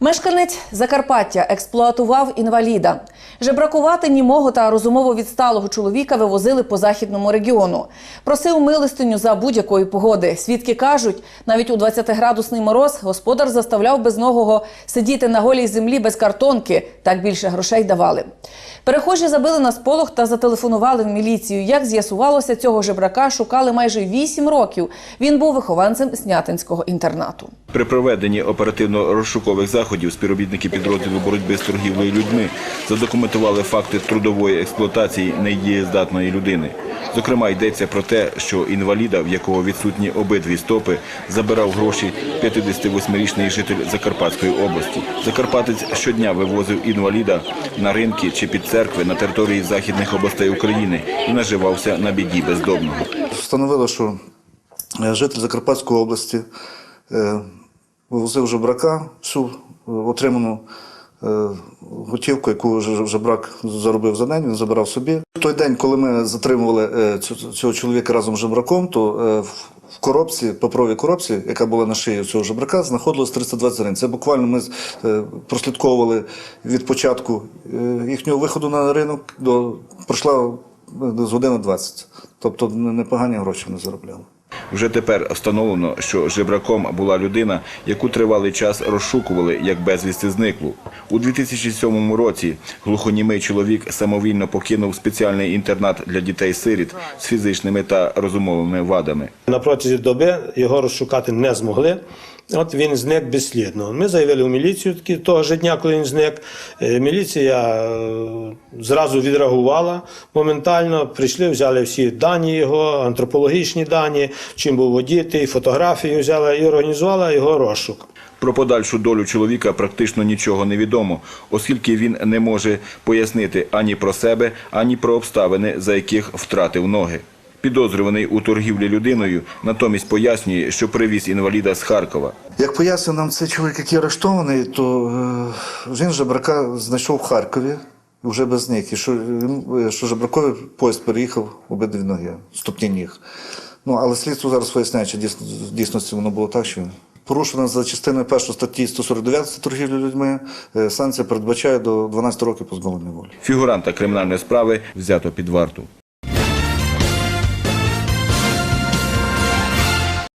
Мешканець Закарпаття експлуатував інваліда. Жебракувати німого та розумово відсталого чоловіка вивозили по західному регіону. Просив милостиню за будь-якої погоди. Свідки кажуть, навіть у 20-градусний мороз господар заставляв безногого сидіти на голій землі без картонки. Так більше грошей давали. Перехожі забили на сполох та зателефонували в міліцію. Як з'ясувалося, цього жебрака шукали майже 8 років. Він був вихованцем снятинського інтернату. При проведенні оперативно-розшукових заходів співробітники підрозділу боротьби з торгівлею людьми задокументували факти трудової експлуатації недієздатної людини. Зокрема, йдеться про те, що інваліда, в якого відсутні обидві стопи, забирав гроші 58-річний житель Закарпатської області. Закарпатець щодня вивозив інваліда на ринки чи під церкви на території західних областей України і наживався на біді бездомного. Встановили, що е, житель Закарпатської області е, вивозив жебрака, всю отриману е, готівку, яку жебрак заробив за день, він забирав собі. В той день, коли ми затримували е, цього чоловіка разом з жебраком, то е, в- коробці, паперовій коробці, яка була на шиї цього жебрака, знаходилось 320 гривень. Це буквально ми прослідковували від початку їхнього виходу на ринок до пройшла з години 20. Тобто непогані гроші вони заробляли. Вже тепер встановлено, що жебраком була людина, яку тривалий час розшукували як безвісти зниклу. У 2007 році глухонімий чоловік самовільно покинув спеціальний інтернат для дітей-сиріт з фізичними та розумовими вадами. На протязі доби його розшукати не змогли. От він зник безслідно. Ми заявили у міліцію таки того ж дня, коли він зник. Е, Міліція е, зразу відреагувала моментально. Прийшли, взяли всі дані його, антропологічні дані, чим був водітий, фотографії взяла і організувала його розшук. Про подальшу долю чоловіка практично нічого не відомо, оскільки він не може пояснити ані про себе, ані про обставини, за яких втратив ноги. Підозрюваний у торгівлі людиною натомість пояснює, що привіз інваліда з Харкова. Як пояснив нам цей чоловік, який арештований, то е, він жебрака знайшов в Харкові вже без них. І що, він- що жебракові поїзд переїхав обидві ноги, ступні ніг. Ну, але слідство зараз виясняє, чи дійсно, в дійсності воно було так, що він. Порушена за частиною першої статті 149 це торгівля людьми. Е, Санкція передбачає до 12 років позбавлення волі. Фігуранта кримінальної справи взято під варту.